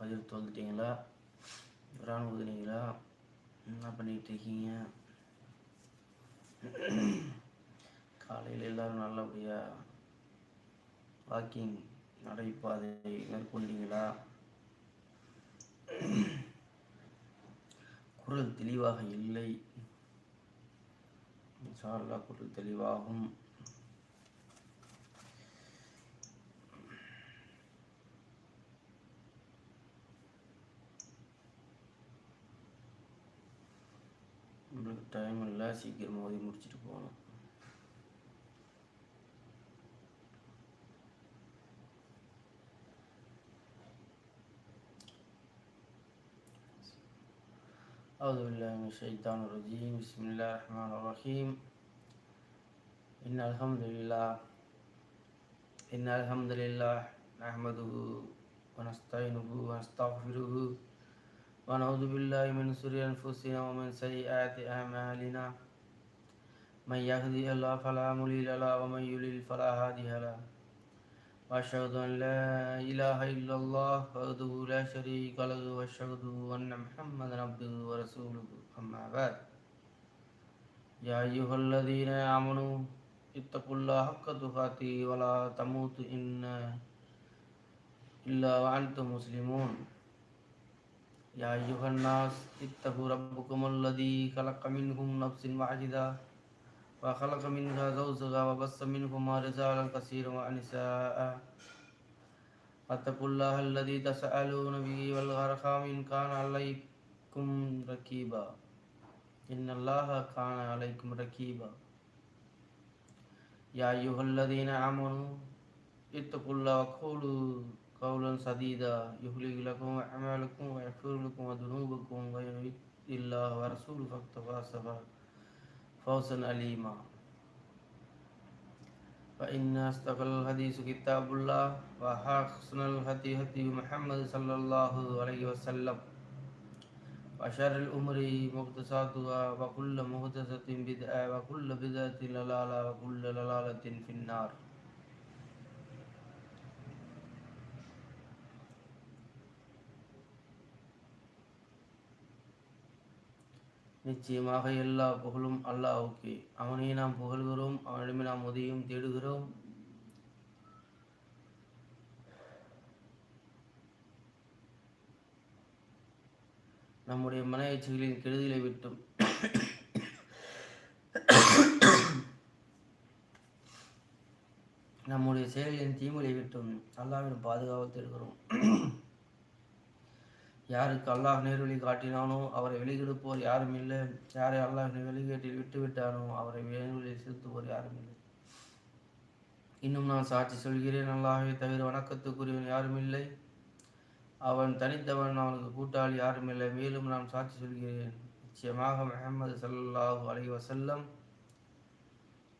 ஃபஜர் தொழுதுட்டீங்களா குரான் ஊதுனீங்களா என்ன பண்ணிகிட்டு இருக்கீங்க காலையில் எல்லோரும் நல்லபடியாக வாக்கிங் நடைபாதை மேற்கொண்டீங்களா? குரல் தெளிவாக இல்லை. சார்லா குரல் தெளிவாகும். நம்மளுக்கு டைம் இல்லை சீக்கிரமாக ஓதி முடிச்சுட்டு போகணும் أعوذ بالله من الشيطان الرجيم بسم الله الرحمن الرحيم إن الحمد لله إن الحمد لله نحمده ونستعينه ونستغفره ونعوذ بالله من شرور أنفسنا ومن سيئات أعمالنا. من يهدي الله فلا مضل له ومن يضلل فلا هادي له. وأشهد أن لا إله إلا الله وحده لا شريك له وأشهد أن محمدا عبده ورسوله. أما بعد يا أيها الذين آمنوا اتقوا الله حق تقاته ولا تموتن إلا وأنتم مسلمون. يا أيها الناس اتقوا ربكم الذي خلق منهم نفس واحدة وخلق منها زوجها وبث منهما رجالا كثيرا ونساء. واتقوا الله الذي تسألون به والأرحام إن كان عليكم ركيبا. إن الله كان عليكم ركيبا. يا أيها الذين آمنوا اتقوا الله وقولوا قولا سديدا يخلق لكم أعمالكم ويغفر لكم ذنوبكم ويطع الله ورسوله فاز فوزا أليما فإن أصدق الحديث كتاب الله وأحسن الهدي هدي محمد صلى الله عليه وسلم وشر الأمور محدثاتها وكل محدثة بدعة وكل بدعة ضلالة وكل ضلالة في النار. நிச்சயமாக எல்லா புகழும் அல்லாவுக்கே அவனை நாம் புகழ்கிறோம் அவனிடமே நாம் உதவியும் தேடுகிறோம். நம்முடைய மன கெடுதலை விட்டும். நம்முடைய செயல்களின் தீமையை விட்டும் அல்லாவின் பாதுகாவல் தேடுகிறோம். யாருக்கு அல்லாஹ் நேர்வழி காட்டினானோ அவரை வெளிகெடுப்போர் யாரும் இல்லை. யாரை அல்லாஹ் வெளிகேட்டில் விட்டு விட்டானோ அவரை நேர்வழியில் செலுத்துவோர் யாரும் இல்லை. இன்னும் நான் சாட்சி சொல்கிறேன் அல்லாஹை தவிர வணக்கத்துக்குரியவன் யாரும் இல்லை. அவன் தனித்தவன் அவனுக்கு கூட்டாளி யாரும் இல்லை. மேலும் நான் சாட்சி சொல்கிறேன் நிச்சயமாக முகமது சல்லாஹூ அலி வசல்லம்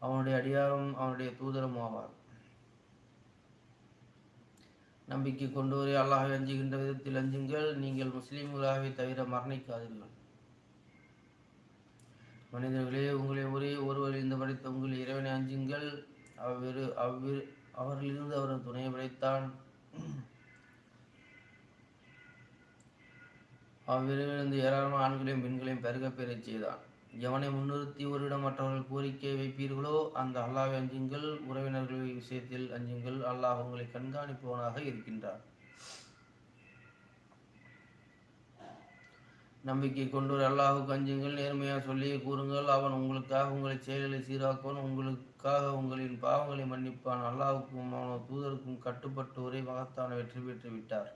அவனுடைய அடியாரும் அவனுடைய தூதரும் ஆவார் நம்பிக்கை கொண்டோரே அல்லாஹை அஞ்சுகின்ற விதத்தில் அஞ்சுங்கள். நீங்கள் முஸ்லீம்களாகவே தவிர மரணிக்காதீர்கள். மனிதர்களே உங்களை ஒரே ஒருவர் இந்த படைத்த உங்கள் இறைவனை அஞ்சுங்கள். அவ்விரு அவ்விரு அவர்களிருந்து அவர் துணையை படைத்தான். அவ்விரவிலிருந்து ஏராளமான ஆண்களையும் பெண்களையும் பெருக பெறச் செய்தான். எவனை முன்னிறுத்தி ஒருவிடம் மற்றவர்கள் கோரிக்கை வைப்பீர்களோ அந்த அல்லாவை அஞ்சுங்கள் உறவினர்கள் விஷயத்தில் அஞ்சுங்கள் அல்லாஹ் உங்களை கண்காணிப்பவனாக இருக்கின்றார் நம்பிக்கை கொண்டோர் அல்லாஹுக்கு அஞ்சுங்கள் நேர்மையாக சொல்லி கூறுங்கள் அவன் உங்களுக்காக உங்களை செயல்களை சீராக்குவன் உங்களுக்காக உங்களின் பாவங்களை மன்னிப்பான் அல்லாஹுக்கும் அவனது தூதருக்கும் கட்டுப்பட்டு ஒரே மகத்தான வெற்றி பெற்று விட்டார்.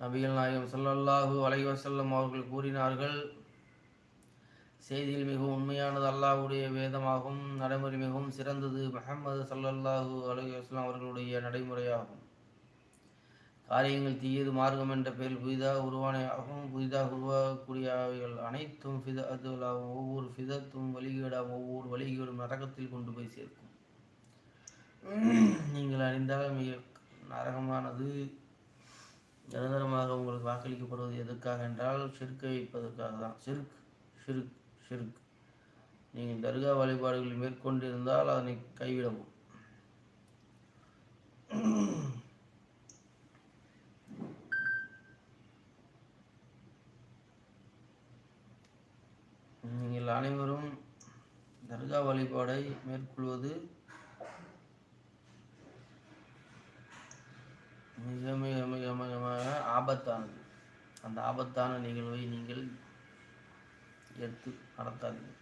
நபிகள் நாயகம் சல்லல்லாஹு அலைவசல்லம் அவர்கள் கூறினார்கள் செய்தியில் மிகவும் உண்மையானது அல்லாஹுடைய வேதமாகும் நடைமுறை மிகவும் சிறந்தது முகமது சல்லல்லாஹு அலைவாஸ்லாம் அவர்களுடைய நடைமுறையாகும். காரியங்கள் தீயது மார்க்கம் என்ற பெயரில் புதிதாக உருவானையாகவும் புதிதாக உருவாகக்கூடியவைகள் அனைத்தும் ஃபிதத்துகளாகும் ஒவ்வொரு ஃபிதத்தும் வழிகேடாகும். ஒவ்வொரு வழிகேடும் நரகத்தில் கொண்டு போய் சேர்க்கும். நீங்கள் அறிந்தால் மிக நரகமானது. நிரந்தரமாக உங்களுக்கு வாக்களிக்கப்படுவது எதற்காக என்றால் சிறுக்கை வைப்பதற்காக தான். சிறுக் சிறுக் சிறுக். நீங்கள் தர்கா வழிபாடுகளை மேற்கொண்டிருந்தால் அதனை கைவிடவும். நீங்கள் அனைவரும் தர்கா வழிபாடை மேற்கொள்வது மிக மிக மிக மிக ஆபத்தானது. அந்த ஆபத்தான நிகழ்வை நீங்கள் எடுத்து நடத்தாதீங்க.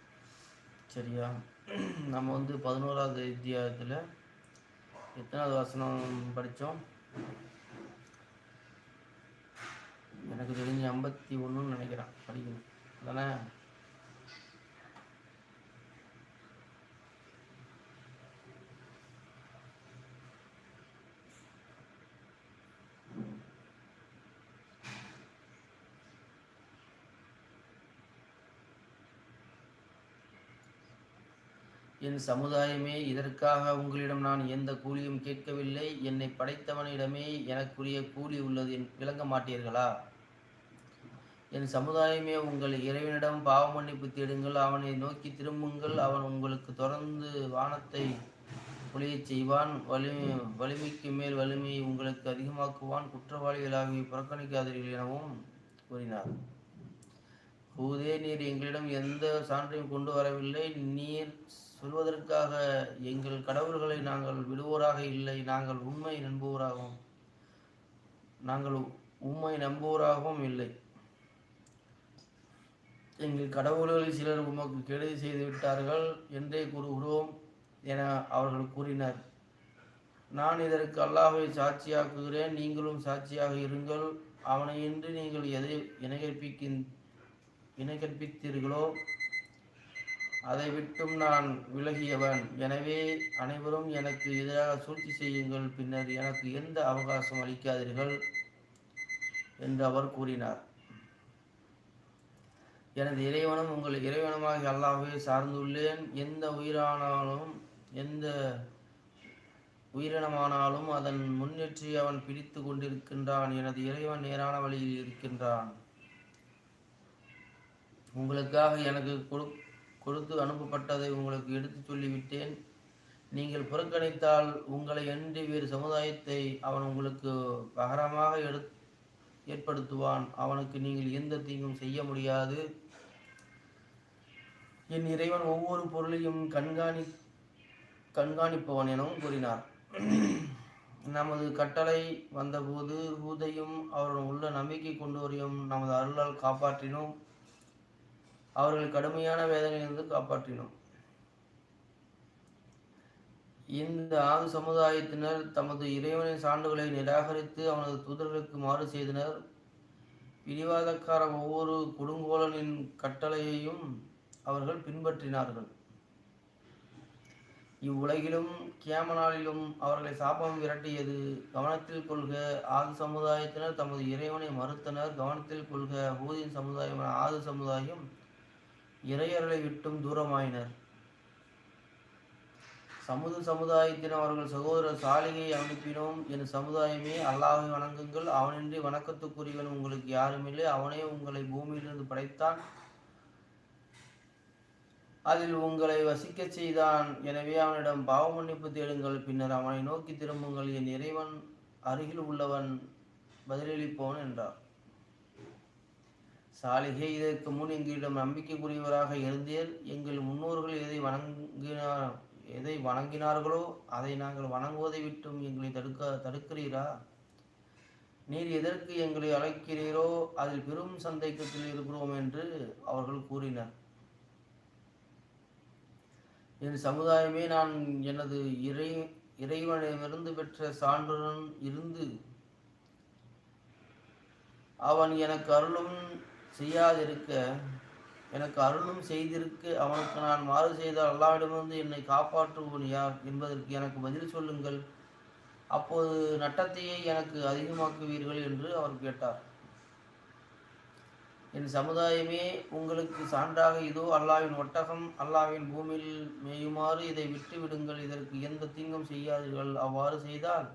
சரியா? நம்ம வந்து பதினோராவது அத்தியாயத்தில் எத்தனாவது வசனம் படித்தோம்? எனக்கு தெரிஞ்சு ஐம்பத்தி ஒன்றுன்னு நினைக்கிறேன். படிக்கணும். தானே என் சமுதாயமே இதற்காக உங்களிடம் நான் எந்த கூலியும் கேட்கவில்லை. என்னை படைத்தவனிடமே எனக்குரிய கூலி உள்ளது விளங்க மாட்டீர்களா? என் சமுதாயமே உங்கள் இறைவனிடம் பாவ மன்னிப்பு தேடுங்கள். அவனை நோக்கி திரும்புங்கள். அவன் உங்களுக்கு தொடர்ந்து வானத்தை ஒளியச் செய்வான். வலிமை வலிமைக்கு மேல் வலிமையை உங்களுக்கு அதிகமாக்குவான். குற்றவாளிகளாகவே புறக்கணிக்காதீர்கள் எனவும் கூறினார். ஹூதே நீர் எங்களிடம் எந்த சான்றையும் கொண்டு வரவில்லை. நீர் சொல்வதற்காக எங்கள் கடவுள்களை நாங்கள் விடுவோராக இல்லை நாங்கள் உண்மை நம்புவோராகவும் நாங்கள் உண்மை நம்புவோராகவும் இல்லை. எங்கள் கடவுள்களில் சிலர் உமக்கு கெடுதி செய்து விட்டார்கள் என்றே கூறுகிறோம் என அவர்கள் கூறினர். நான் இதற்கு அல்லாஹை சாட்சியாக்குகிறேன் நீங்களும் சாட்சியாக இருங்கள். அவனை இன்று நீங்கள் எதை இணைகற்பிக்கின் இணைகற்பித்தீர்களோ அதை விட்டும் நான் விலகியவன். எனவே அனைவரும் எனக்கு எதிராக சூழ்ச்சி செய்யுங்கள் பின்னர் எனக்கு எந்த அவகாசம் அளிக்காதீர்கள் என்று அவர் கூறினார். எனது இறைவனும் உங்கள் இறைவனமாக அல்லாவே சார்ந்துள்ளேன். எந்த உயிரானாலும் எந்த உயிரினமானாலும் அதன் முன்னேற்றி அவன் பிடித்து கொண்டிருக்கின்றான். எனது இறைவன் நேரான வழியில் இருக்கின்றான். உங்களுக்காக எனக்கு கொடு கொடுத்து அனுப்பப்பட்டதை உங்களுக்கு எடுத்து சொல்லிவிட்டேன். நீங்கள் புறக்கணித்தால் உங்களை அன்றி வேறு சமுதாயத்தை அவன் உங்களுக்கு பகரமாக எடு ஏற்படுத்துவான். அவனுக்கு நீங்கள் எந்த தீங்கும் செய்ய முடியாது. என் இறைவன் ஒவ்வொரு பொருளையும் கண்காணி கண்காணிப்பவன் எனவும் கூறினார். நமது கட்டளை வந்தபோது ஹூதையும் அவருடன் உள்ள நம்பிக்கை கொண்டோரையும் நமது அருளால் காப்பாற்றினோம். அவர்கள் கடுமையான வேதனையிலிருந்து காப்பாற்றினோம். இந்த ஆண் சமுதாயத்தினர் தமது இறைவனின் சான்றுகளை நிராகரித்து அவனது தூதர்களுக்கு மாறு செய்தனர். பிடிவாதக்கார ஒவ்வொரு கொடுங்கோலனின் கட்டளையையும் அவர்கள் பின்பற்றினார்கள். இவ்வுலகிலும் கேமனாலிலும் அவர்களை சாபம் விரட்டியது கவனத்தில் கொள்க ஆது சமுதாயத்தினர் தமது இறைவனை மறுத்தனர். கவனத்தில் கொள்க ஊதியின் சமுதாயமான ஆது சமுதாயம் இறையர்களை விட்டும் தூரமாயினர். சமுது சமுதாயத்தின் அவர்கள் சகோதரர் சாலிகை அனுப்பினோம். என் சமுதாயமே அல்லாஹை வணங்குங்கள். அவனின்றி வணக்கத்துக்குரியவன் உங்களுக்கு யாருமில்லை. அவனே உங்களை பூமியிலிருந்து படைத்தான். அதில் உங்களை வசிக்கச் செய்தான். எனவே அவனிடம் பாவ மன்னிப்பு தேடுங்கள். பின்னர் அவனை நோக்கி திரும்புங்கள். என் இறைவன் அருகில் உள்ளவன் பதிலளிப்போன் என்றார். சாலிகே இதற்கு முன் எங்களிடம் நம்பிக்கைக்குரியவராக இருந்தீர் எங்கள் முன்னோர்கள் எதை வணங்கினார் எதை வணங்கினார்களோ அதை நாங்கள் வணங்குவதை விட்டும் எங்களை தடுக்க தடுக்கிறீரா? நீர் எதற்கு எங்களை அழைக்கிறீரோ அதில் பெரும் சந்தேகத்தில் இருக்கிறோம் என்று அவர்கள் கூறினர். என் சமுதாயமே நான் எனது இறை இறைவனிடமிருந்து பெற்ற சான்றுடன் இருந்து அவன் எனக்கு அருளும் செய்யாதிருக்க எனக்கு அருளும் செய்திருக்க அவனுக்கு நான் மாறு செய்தால் அல்லாவிடமிருந்து என்னை காப்பாற்றுவோன் யார் என்பதற்கு எனக்கு பதில் சொல்லுங்கள். அப்போது நட்டத்தையே எனக்கு அதிகமாக்குவீர்கள் என்று அவர் கேட்டார். என் சமுதாயமே உங்களுக்கு சான்றாக இதோ அல்லாவின் ஒட்டகம் அல்லாவின் பூமியில் மேயுமாறு இதை விட்டு விடுங்கள் இதற்கு எந்த தீங்கும் செய்யாதீர்கள். அவ்வாறு செய்தால்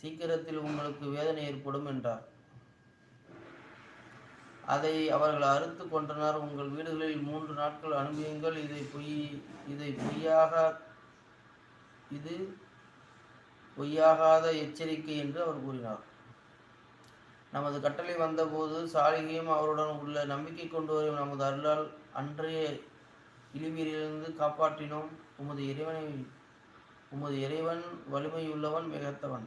சீக்கிரத்தில் உங்களுக்கு வேதனை ஏற்படும் என்றார். அதை அவர்கள் அறுத்து கொண்டனர் உங்கள் வீடுகளில் மூன்று நாட்கள் அனுபவியுங்கள். இதை பொய் இதை பொய்யாக இது பொய்யாகாத எச்சரிக்கை என்று அவர் கூறினார். நமது கட்டளை வந்தபோது சாலிகையும் அவருடன் உள்ள நம்பிக்கை கொண்டு வரும் நமது அருளால் அன்றைய இழிவிலிருந்து காப்பாற்றினோம். உமது இறைவனை உமது இறைவன் வலிமையுள்ளவன் மிகத்தவன்.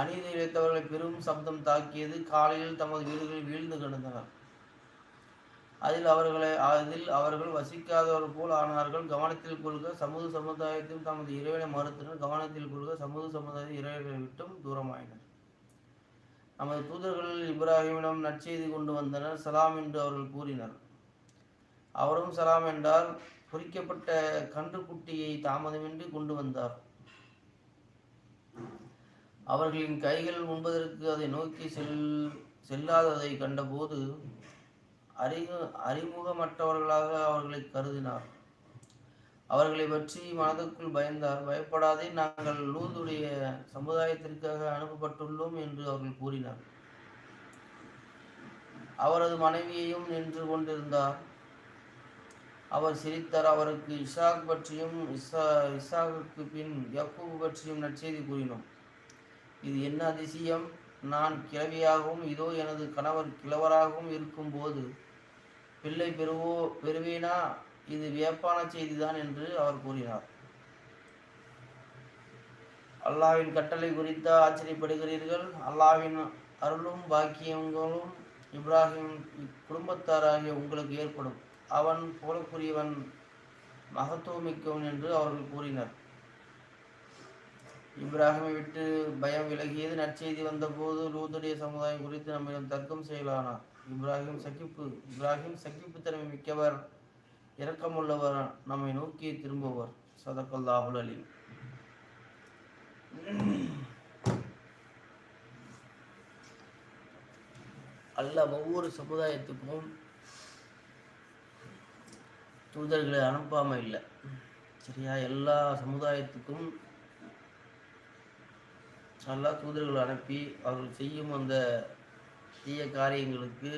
அநீதி இழைத்தவர்களை பெரும் சப்தம் தாக்கியது காலையில் தமது வீடுகளில் வீழ்ந்து கிடந்தனர். அதில் அவர்களை அதில் அவர்கள் வசிக்காதவர் போல் ஆனார்கள். கவனத்தில் கொள்க சமூக சமுதாயத்தில் தமது இறைவனை மறுத்தனர். கவனத்தில் கொள்க சமூக சமுதாயத்தில் இறைவனை விட்டும் தூரமாயினர். நமது தூதர்கள் இப்ராஹிமிடம் நற்செய்தி கொண்டு வந்தனர். சலாம் என்று அவர்கள் கூறினர். அவரும் சலாம் என்றால் பொறிக்கப்பட்ட கன்றுக்குட்டியை தாமதமின்றி கொண்டு வந்தார். அவர்களின் கைகள் உண்பதற்கு அதை நோக்கி செல் செல்லாததை கண்டபோது அறிவு அறிமுகமற்றவர்களாக அவர்களை கருதினார். அவர்களை பற்றி மனதுக்குள் பயந்தார். பயப்படாதே நாங்கள் லூதுடைய சமுதாயத்திற்காக அனுப்பப்பட்டுள்ளோம் என்று அவர்கள் கூறினார். அவரது மனைவியையும் நின்று கொண்டிருந்தார். அவர் சிரித்தார். அவருக்கு இஷாக் பற்றியும் இசா இசாகுக்கு பின் யக்கூப் பற்றியும் நற்செய்தி கூறினோம். இது என்ன அதிசயம்? நான் கிழவியாகவும் இதோ எனது கணவர் கிழவராகவும் இருக்கும்போது பிள்ளை பெறுவோ பெறுவேனா? இது வியப்பான செய்திதான் என்று அவர் கூறினார். அல்லாவின் கட்டளை குறித்து ஆச்சரியப்படுகிறீர்கள். அல்லாவின் அருளும் பாக்கியங்களும் இப்ராஹிம் குடும்பத்தாராகிய உங்களுக்கு ஏற்படும். அவன் போலக்குரியவன் மகத்துவமிக்கவன் என்று அவர்கள் கூறினர். இப்ராஹிமை விட்டு பயம் விலகியது. நற்செய்தி வந்தபோது லூதுடைய சமுதாயம் குறித்து நம்மிடம் தர்க்கம் செய்யலானார் இப்ராஹிம் சகிப்பு இப்ராஹிம் சகிப்பு திறமை மிக்கவர் இரக்கமுள்ளவர் நம்மை நோக்கி திரும்புவர் சதக்கல்லாஹுல் அலி அல்ல ஒவ்வொரு சமுதாயத்துக்கும் தூதர்களை அனுப்பாமல் இல்லை. சரியா? எல்லா சமுதாயத்துக்கும் நல்லா தூதர்கள் அனுப்பி அவர்கள் செய்யும் அந்த தீய காரியங்களுக்கு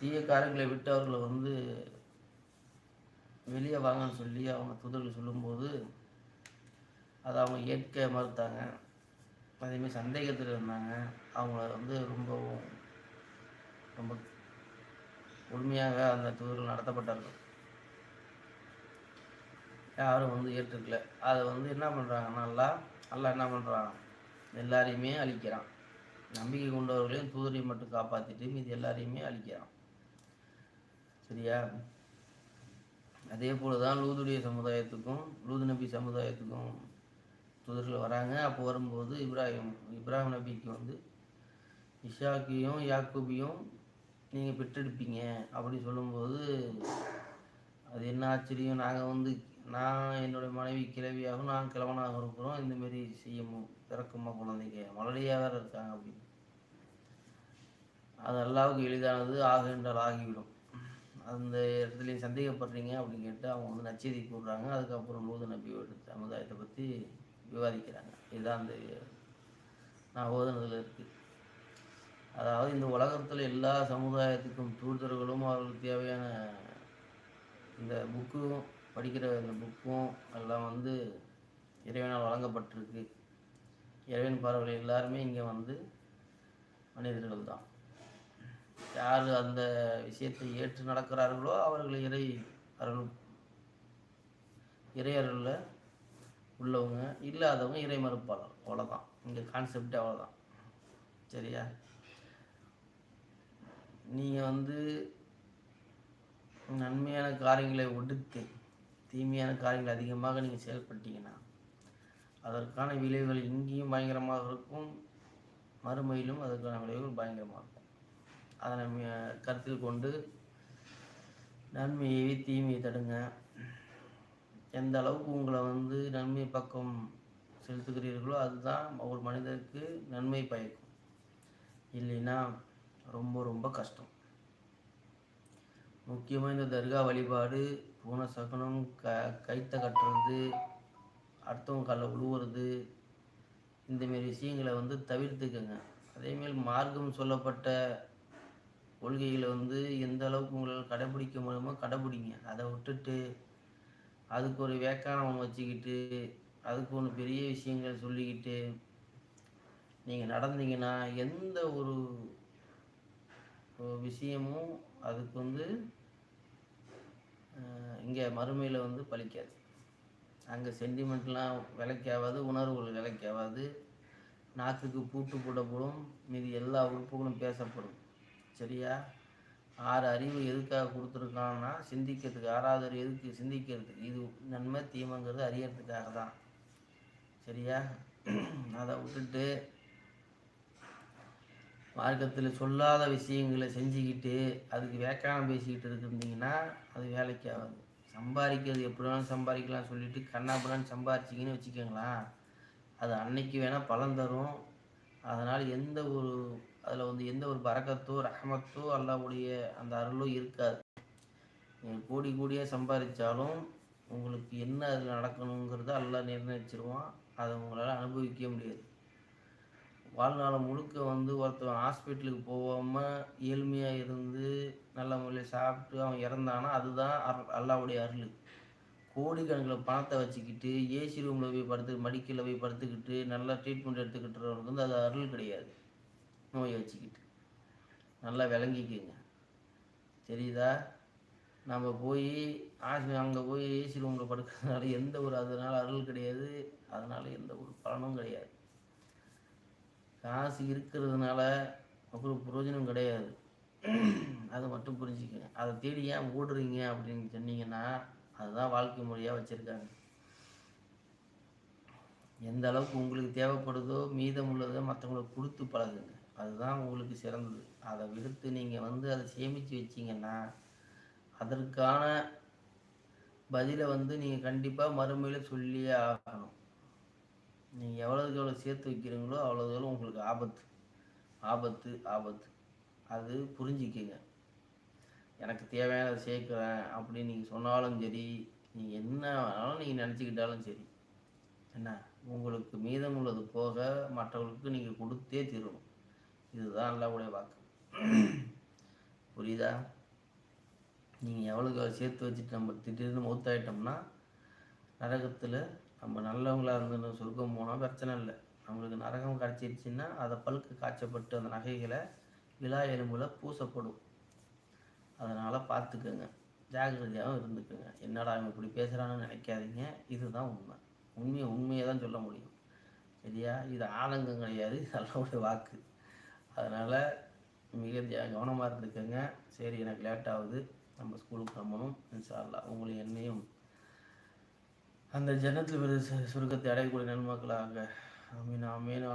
தீய காரியங்களை விட்டு அவர்களை வந்து வெளியே வாங்கன்னு சொல்லி அவங்க தூதர்கள் சொல்லும்போது அதை அவங்க ஏற்க மறுத்தாங்க. அதேமாதிரி சந்தேகத்தில் இருந்தாங்க. அவங்கள வந்து ரொம்பவும் ரொம்ப உண்மையாக அந்த தூதர்கள் நடத்தப்பட்டார்கள். யாரும் வந்து ஏற்றுக்கல. அதை வந்து என்ன பண்ணுறாங்கன்னா நல்லா நல்லா என்ன பண்ணுறான் எல்லாரையுமே அழிக்கிறான். நம்பிக்கை கொண்டவர்களையும் தூதரையும் மட்டும் காப்பாற்றிட்டு மீது எல்லாரையுமே அழிக்கிறான். சரியா? அதே போல தான் லூதுடைய சமுதாயத்துக்கும் லூது நபி சமுதாயத்துக்கும் தூதர்கள் வராங்க. அப்போ வரும்போது இப்ராஹிம் இப்ராஹிம் நபிக்கு வந்து இஷாக்கியும் யாக்கூபியும் நீங்கள் பெற்றெடுப்பீங்க அப்படி சொல்லும்போது அது என்ன ஆச்சரியம்? நாங்கள் வந்து நான் என்னுடைய மனைவி கிழவியாகவும் நான் கிழவனாக இருக்கிறோம். இந்தமாரி செய்யணும் பிறக்குமா குழந்தைங்க? மலடியாக வேறு இருக்காங்க அப்படின்னு அது அல்லாவுக்கு எளிதானது ஆகின்றால் ஆகிவிடும். அந்த இடத்துலையும் சந்தேகப்படுறீங்க அப்படின்னு கேட்டு அவங்க வந்து நச்செய்தி கூடுறாங்க அதுக்கப்புறம் லூது நபி சமுதாயத்தை பற்றி விவாதிக்கிறாங்க. இதுதான் அந்த நான் ஓதுனதில் இருக்குது அதாவது இந்த உலகத்தில் எல்லா சமுதாயத்துக்கும் தூதர்களும் அவர்களுக்கு தேவையான இந்த புக்கும் படிக்கிற இந்த புக்கும் எல்லாம் வந்து இறைவனால் வழங்கப்பட்டிருக்கு. இறைவன் பார்வையில் எல்லாருமே இங்கே வந்து மனிதர்கள் தான். யார் அந்த விஷயத்தை ஏற்று நடக்கிறார்களோ அவர்கள் இறை அருள் இறை அருளில் உள்ளவங்க இல்லாதவங்க இறை மறுப்பாளர். அவ்வளோதான் இங்கே கான்செப்ட் அவ்வளோதான் சரியா? நீங்கள் வந்து நன்மையான காரியங்களை ஒடுத்து தீமையான காரியங்கள் அதிகமாக நீங்கள் செயல்பட்டீங்கன்னா அதற்கான விளைவுகள் இங்கேயும் பயங்கரமாக இருக்கும். மறுமையிலும் அதற்கான விளைவுகள் பயங்கரமாக இருக்கும். அதை நம்ம கருத்தில் கொண்டு நன்மையை தீமையை தடுங்க. எந்த அளவுக்கு உங்களை வந்து நன்மை பக்கம் செலுத்துகிறீர்களோ அதுதான் ஒரு மனிதருக்கு நன்மை பயக்கும். இல்லைன்னா ரொம்ப ரொம்ப கஷ்டம். முக்கியமாக இந்த தர்கா வழிபாடு பூனை சகுனம் க கைத்தை கட்டுறது அடுத்தவங்க காலில் உழுவுறது இந்தமாரி விஷயங்களை வந்து தவிர்த்துக்கங்க. அதேமாரி மார்க்கம் சொல்லப்பட்ட கொள்கைகளை வந்து எந்த அளவுக்கு உங்களால் கடைப்பிடிக்க முடியுமோ கடைப்பிடிங்க அதை விட்டுட்டு அதுக்கு ஒரு வேக்கானம் வச்சுக்கிட்டு அதுக்கு ஒன்று பெரிய விஷயங்கள் சொல்லிக்கிட்டு நீங்கள் நடந்தீங்கன்னா எந்த ஒரு விஷயமும் அதுக்கு வந்து இங்கே மறுமையில் வந்து பழிக்காது அங்கே சென்டிமெண்ட்லாம் விலைக்காவாது உணர்வுகள் விலைக்காவாது. நாக்குக்கு பூட்டு போடப்படும் மீதி எல்லா உறுப்புகளும் பேசப்படும். சரியா? ஆறு அறிவு எதுக்காக கொடுத்துருக்கான்னா சிந்திக்கிறதுக்கு ஆறாவது அறிவு எதுக்கு சிந்திக்கிறதுக்கு இது நன்மை தீமைங்கிறது அறியறதுக்காக தான் சரியா? அதை விட்டுட்டு மார்க்கத்தில் சொல்லாத விஷயங்களை செஞ்சுக்கிட்டு அதுக்கு வேக்கானம் பேசிக்கிட்டு இருந்திங்கன்னா அது வேலைக்கு ஆகாது. சம்பாதிக்கிறது எப்படி வேணாலும் சம்பாதிக்கலாம் சொல்லிட்டு கண்ணாப்பண்ணான்னு சம்பாரிச்சிங்கன்னு வச்சுக்கோங்களேன். அது அன்னைக்கு வேணால் பலன் தரும். அதனால் எந்த ஒரு அதில் வந்து எந்த ஒரு பறக்கத்தோ ரஹமத்தோ அல்லாவுடைய அந்த அருளோ இருக்காது. நீங்கள் கோடி கோடியாக சம்பாதிச்சாலும் உங்களுக்கு என்ன அதில் நடக்கணுங்கிறத எல்லாம் நிர்ணயிச்சிருவான். அதை உங்களால் அனுபவிக்க முடியாது. வாழ்நாள் முழுக்க வந்து ஒருத்தன் ஹாஸ்பிட்டலுக்கு போகாமல் ஏழ்மையாக இருந்து நல்ல முறையில் சாப்பிட்டு அவன் இறந்தானா அதுதான் அர் அல்லாவுடைய அருள். கோடிக்கணக்கில் பணத்தை வச்சுக்கிட்டு ஏசி ரூமில் போய் படுத்து மடிக்கையில் போய் படுத்துக்கிட்டு நல்லா ட்ரீட்மெண்ட் எடுத்துக்கிட்டுறவனுக்கு வந்து அது அருள் கிடையாது. நோயை வச்சுக்கிட்டு. நல்லா விளங்கிக்குங்க. தெரியுதா? நம்ம போய் ஆசி அங்கே போய் ஏசி ரூமில் படுக்கிறதுனால எந்த ஒரு அதனால் அருள் கிடையாது. அதனால் எந்த ஒரு பலனும் கிடையாது. காசு இருக்கிறதுனால ஒரு பிரயோஜனம் கிடையாது. அதை மட்டும் புரிஞ்சுக்கங்க. அதை தேடி ஏன் ஓடுறீங்க அப்படின்னு சொன்னீங்கன்னா அதுதான் வாழ்க்கை முறையாக வச்சுருக்காங்க. எந்த அளவுக்கு உங்களுக்கு தேவைப்படுதோ மீதம் உள்ளதை மற்றவங்களுக்கு கொடுத்து பழகுங்க. அதுதான் உங்களுக்கு சிறந்தது. அதை விடுத்து நீங்கள் வந்து அதை சேமித்து வச்சிங்கன்னா அதற்கான பதிலை வந்து நீங்கள் கண்டிப்பாக மறுமையில் சொல்லியே ஆகணும். நீங்கள் எவ்வளோக்கு எவ்வளோ சேர்த்து வைக்கிறீங்களோ அவ்வளோக்கு எவ்வளோ உங்களுக்கு ஆபத்து. ஆபத்து ஆபத்து. அது புரிஞ்சிக்கங்க. எனக்கு தேவையானதை சேர்க்குறேன் அப்படின்னு நீங்கள் சொன்னாலும் சரி நீங்கள் என்ன வேணாலும் நீங்கள் நினச்சிக்கிட்டாலும் சரி என்ன உங்களுக்கு மீதம் உள்ளது போக மற்றவர்களுக்கு நீங்கள் கொடுத்தே தீரணும். இதுதான் அல்லாவுடைய வாக்கு. புரியுதா? நீங்கள் எவ்வளோக்கு சேர்த்து வச்சுட்டு நம்ம திடீர்னு மௌத்தாயிட்டோம்னா நரகத்தில் நம்ம நல்லவங்களாக இருந்து சொர்க்கம் போனால் பிரச்சனை இல்லை. நம்மளுக்கு நரகம் கிடச்சிருச்சுன்னா அதை பழுக்கு காய்ச்சப்பட்டு அந்த நகைகளை விழா எலும்பில் பூசப்படும். அதனால் பார்த்துக்கோங்க ஜாகிரதையாகவும் இருந்துக்குங்க. என்னடா அவன் இப்படி பேசுகிறான்னு நினைக்காதீங்க. இதுதான் உண்மை. உண்மையை உண்மையை தான் சொல்ல முடியும். சரியா? இது ஆனந்தம் கிடையாது. நல்ல வாக்கு. அதனால் மிக கவனமாக இருந்துக்கோங்க. சரி எனக்கு லேட் ஆகுது. நம்ம ஸ்கூலுக்கு கிளம்பணும். இன்ஷால்லா உங்களையும் என்னையும் அந்த ஜன்னத்தில் ஒரு சுருக்கத்தை அடையக்கூடிய நன்மக்களாக அமீன் அமீன்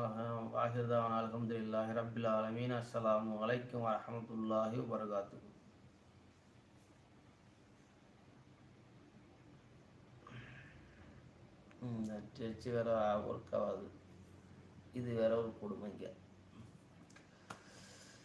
வாகிர்தான் அலமதுல்லாஹி ரபில் அலமீன் அஸ்லாம் வலைக்கம் வரமத்துல்லாஹி வரகாத்து இந்த சர்ச்சு வேற ஒர்க் ஆகாது. இது வேற ஒரு கொடுமைங்க.